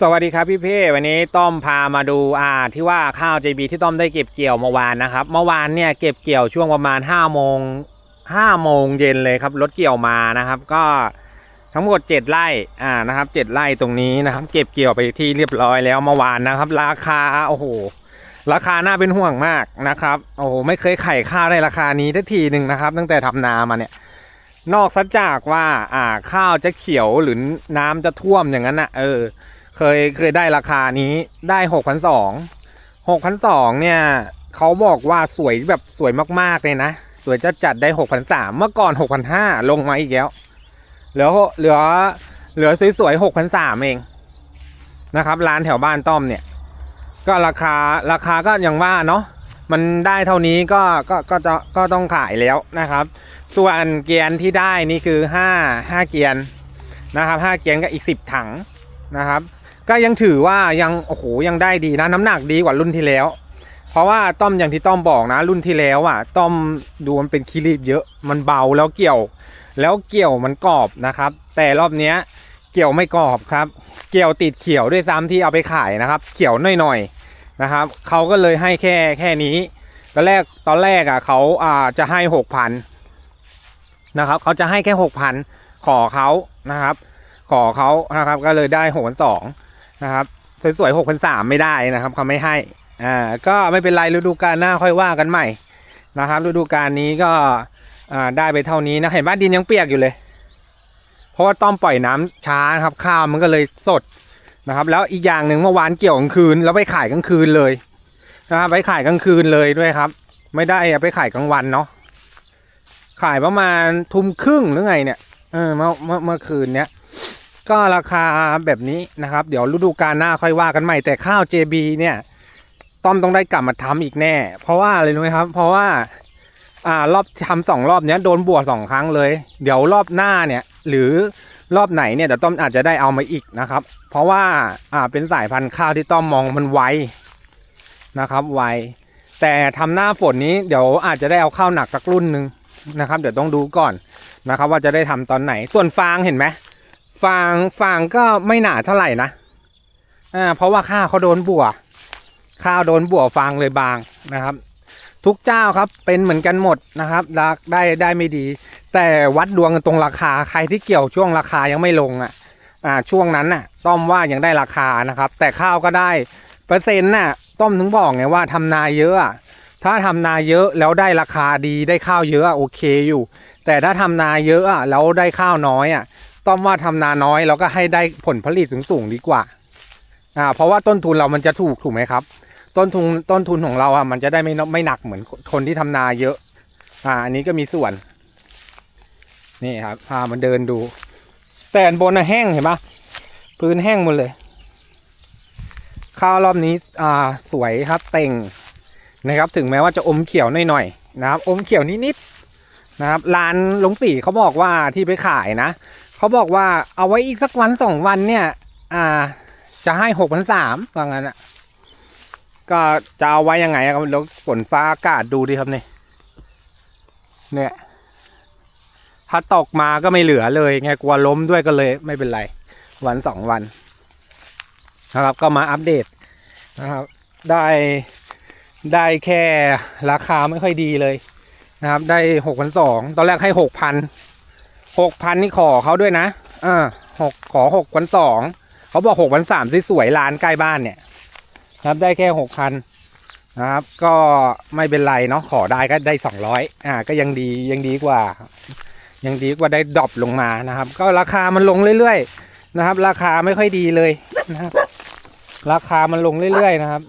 สวัสดีครับพี่เพ่วันนี้ต้อมพามาดูอ่าที่ว่าข้าว JB ที่ต้อมได้เก็บเกี่ยวเมื่อวานนะครับเมื่อวานเนี่ยเก็บเกี่ยวช่วงประมาณ5โมง5โมงเย็นเลยครับรถเกี่ยวมานะครับ ก็ทั้งหมด 7ไร่อ่านะครับ7ไร่ตรงนี้นะครับ เก็บเกี่ยวไปที่เรียบร้อยแล้วเมื่อวานนะครับ ราคาโอ้โหราคาน่าเป็นห่วงมากนะครับโอ้โหไม่เคยไข่ข้าวได้ราคานี้ทัทีหนึ่งนะครับ ตั้งแต่ทำนามาเนี่ยนอกซะจากว่าอ่าข้าวจะเขียวหรือน้ำจะท่วมอย่างนั้นนะเออ เคยเคยได้ราคานี้ได้หกพันสองหกพันสองเนี่ยเขาบอกว่าสวยแบบสวยมากๆเลยนะ สวยจะจัดได้หกพันสามเมื่อก่อนหกพันห้าลงมาอีกแล้วเหลือเหลือเหลือสวยๆหกพันสามเองนะครับร้านแถวบ้านต้อมเนี่ย ก็ราคาราคาก็ยังว่าเนาะมันได้เท่านี้ก็ก็ก็จะก็ต้องขายแล้วนะครับ ส่วนเกียร์ที่ได้นี่คือห้าห้าเกียร์นะครับห้าเกียร์ก็อีกสิบถังนะครับ ก็ยังถือว่ายังโอ้โหยังได้ดีนะน้ำหนักดีกว่ารุ่นที่แล้ว เพราะว่าต้อมอย่างที่ต้อมบอกนะ รุ่นที่แล้วอะ ต้อมดูมันเป็นคีรีบเยอะมันเบาแล้วเกี่ยว แล้วเกี่ยวมันกรอบนะครับ แต่รอบเนี้ยเกี่ยวไม่กรอบครับ เกี่ยวติดเขียวด้วยซ้ำที่เอาไปขายนะครับ เขียวหน่อยๆนะครับเขาก็เลยให้แค่แค่นี้ตอนแรกตอนแรกอะเขาอ่าจะให้หกพันนะครับเขาจะให้แค่หกพันขอเขานะครับ ขอเขานะครับก็เลยได้หกพันสอง นะครับสวยๆหกพันสามไม่ได้นะครับเขาไม่ให้อ่าก็ไม่เป็นไรฤดูกาลหน้าค่อยว่ากันใหม่นะครับฤดูกาลนี้ก็อ่าได้ไปเท่านี้นะเห็นว่าดินยังเปียกอยู่เลย เพราะว่าต้อมปล่อยน้ำช้าครับข้าวมันก็เลยสดนะครับ แล้วอีกอย่างหนึ่งเมื่อวานเกี่ยวกลางคืน แล้วไปขายกลางคืนเลยนะครับไปขายกลางคืนเลยด้วยครับ ไม่ได้ไปขายกลางวันเนาะขายประมาณทุ่มครึ่งหรือไงเนี่ยเออเมื่อเมื่อเมื่อคืนเนี้ย ก็ราคาแบบนี้นะครับ เดี๋ยวฤดูกาลหน้าค่อยว่ากันใหม่แต่ข้าว JB เนี่ย ต้อมต้องได้กลับมาทำอีกแน่ เพราะว่าอะไรรู้ไหมครับ เพราะว่าอ่ารอบทำสองรอบเนี้ยโดนบวชสองครั้งเลย เดี๋ยวรอบหน้าเนี่ย หรือรอบไหนเนี่ยเดี๋ยวต้อมอาจจะได้เอามาอีกนะครับ เพราะว่าอ่าเป็นสายพันธุ์ข้าวที่ต้อมมองมันไวนะครับไวแต่ทำหน้าฝนนี้เดี๋ยวอาจจะได้เอาข้าวหนักสักรุ่นหนึ่งนะครับ เดี๋ยวต้องดูก่อนนะครับ ว่าจะได้ทำตอนไหนส่วนฟางเห็นไหม ฟางฟางก็ไม่หนาเท่าไหร่นะอ่าเพราะว่าข้าวเขาโดนบัวข้าวโดนบัวฟางเลยบางนะครับ ทุกเจ้าครับเป็นเหมือนกันหมดนะครับรักได้ได้ไม่ดี แต่วัดดวงกันตรงราคาใครที่เกี่ยวช่วงราคายังไม่ลงอะอ่าช่วงนั้นน่ะ ต้อมว่ายังได้ราคานะครับ แต่ข้าวก็ได้เปอร์เซ็นต์น่ะต้อมถึงบอกไงว่าทำนาเยอะถ้าทำนาเยอะแล้วได้ราคาดีได้ข้าวเยอะโอเคอยู่ แต่ถ้าทำนาเยอะแล้วได้ข้าวน้อยอะ ต้อมว่าทำนาน้อยแล้วก็ให้ได้ผลผลิตสูงสูงๆดีกว่า อ่า เพราะว่าต้นทุนเรามันจะถูกถูกไหมครับ ต้นทุนต้นทุนของเราอะมันจะได้ไม่ไม่หนักเหมือนคนที่ทำนาเยอะ อ่า อันนี้ก็มีส่วน นี่ครับพามันเดินดู แต่อันบนน่ะแห้งเห็นปะพื้นแห้งหมดเลย ข้าวรอบนี้ อ่า สวยครับเต่งนะครับ ถึงแม้ว่าจะอมเขียวหน่อยๆนะครับ อมเขียวนิดๆนะครับ ร้านลงสีเขาบอกว่าที่ไปขายนะ เขาบอกว่าเอาไว้อีกสักวันสองวันเนี่ย อ่า จะให้หกพันสามว่างั้นอะ ก็จะเอาไว้ยังไงครับแล้วฝนฟ้าอากาศดูดิครับเนี่ยเนี่ย ถ้าตกมาก็ไม่เหลือเลยไงกลัวล้มด้วยก็เลยไม่เป็นไร วันสองวัน นะครับ ก็มาอัปเดตนะครับ ได้ได้แค่ราคาไม่ค่อยดีเลยนะครับ ได้หกพันสองตอนแรกให้หกพัน หกพันนี่ขอเขาด้วยนะอ่าหกขอหกพันสองเขาบอกหกพันสามสวยๆร้านใกล้บ้านเนี่ยครับได้แค่หกพันนะครับ ก็ไม่เป็นไรเนาะขอได้ก็ได้สองร้อยอ่า ก็ยังดียังดีกว่า ยังดีกว่าได้ดรอปลงมานะครับ ก็ราคามันลงเรื่อยๆนะครับ ราคาไม่ค่อยดีเลยนะครับ ราคามันลงเรื่อยๆนะครับ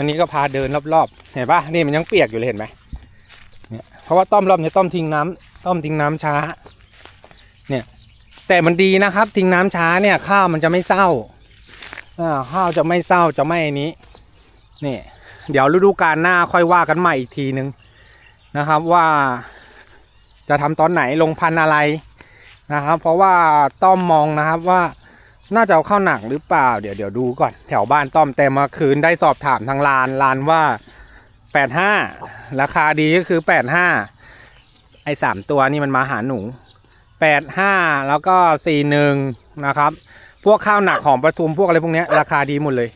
อันนี้ก็พาเดินรอบๆ เห็นปะนี่มันยังเปียกอยู่เลยเห็นไหมเนี่ยเพราะว่าต้อมรอบนี้ต้อมทิ้งน้ำต้อมทิ้งน้ำช้า เนี่ย แต่มันดีนะครับ ทิ้งน้ำช้าเนี่ย ข้าวมันจะไม่เศร้าอ่าข้าวจะไม่เศร้าจะไม่อันนี้นี่เดี๋ยวฤดูกาลหน้าค่อยว่ากันใหม่อีกทีนึงนะครับว่าจะทำตอนไหนลงพันธุ์อะไรนะครับ เพราะว่าต้อมมองนะครับว่า น่าจะเอาเข้าหนักหรือเปล่า เดี๋ยวเดี๋ยวดูก่อน แถวบ้านต้อมแต่เมาคืนได้สอบถามทางลานลานว่าแปดห้าราคาดีก็คือแปดห้าไอ้สามตัวนี่มันมาหาหนูแปดห้าแล้วก็สี่หนึ่งนะครับ พวกข้าวหนักหอมประทุมพวกอะไรพวกเนี้ยราคาดีหมดเลย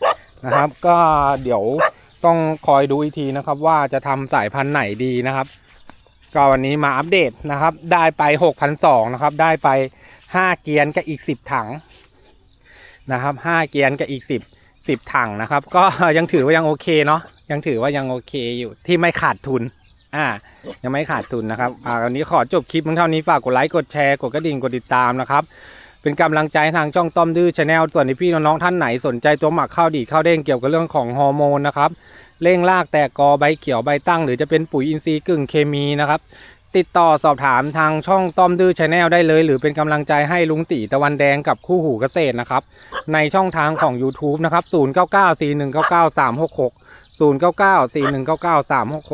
นะครับ ก็เดี๋ยวต้องคอยดูอีกทีนะครับ ว่าจะทำสายพันธุ์ไหนดีนะครับ ก็วันนี้มาอัปเดตนะครับ ได้ไปหกพันสองนะครับ ได้ไปห้าเกียนกับอีกสิบถัง นะครับห้าเกียนกับอีกสิบสิบถังนะครับ ก็ยังถือว่ายังโอเคเนาะยังถือว่ายังโอเคอยู่ที่ไม่ขาดทุน อ่า ยังไม่ขาดทุนนะครับอ่าวันนี้ขอจบคลิปเพียงเท่านี้ฝากกดไลค์กดแชร์กดกระดิ่งกดติดตามนะครับเป็นกำลังใจทางช่องต้อมดื้อชาแนลส่วนที่พี่น้องๆท่านไหนสนใจตัวหมักข้าวดีข้าวเด้งเกี่ยวกับเรื่องของฮอร์โมนนะครับเร่งรากแตกกอใบเขียวใบตั้ง หรือจะเป็นปุ๋ยอินทรีย์กึ่งเคมีนะครับ ติดต่อสอบถามทางช่องต้อมดื้อชาแนลได้เลย หรือเป็นกำลังใจให้ลุงตีตะวันแดงกับคู่หูเกษตรนะครับ ในช่องทางของ YouTube นะครับ 0994199366 0994199366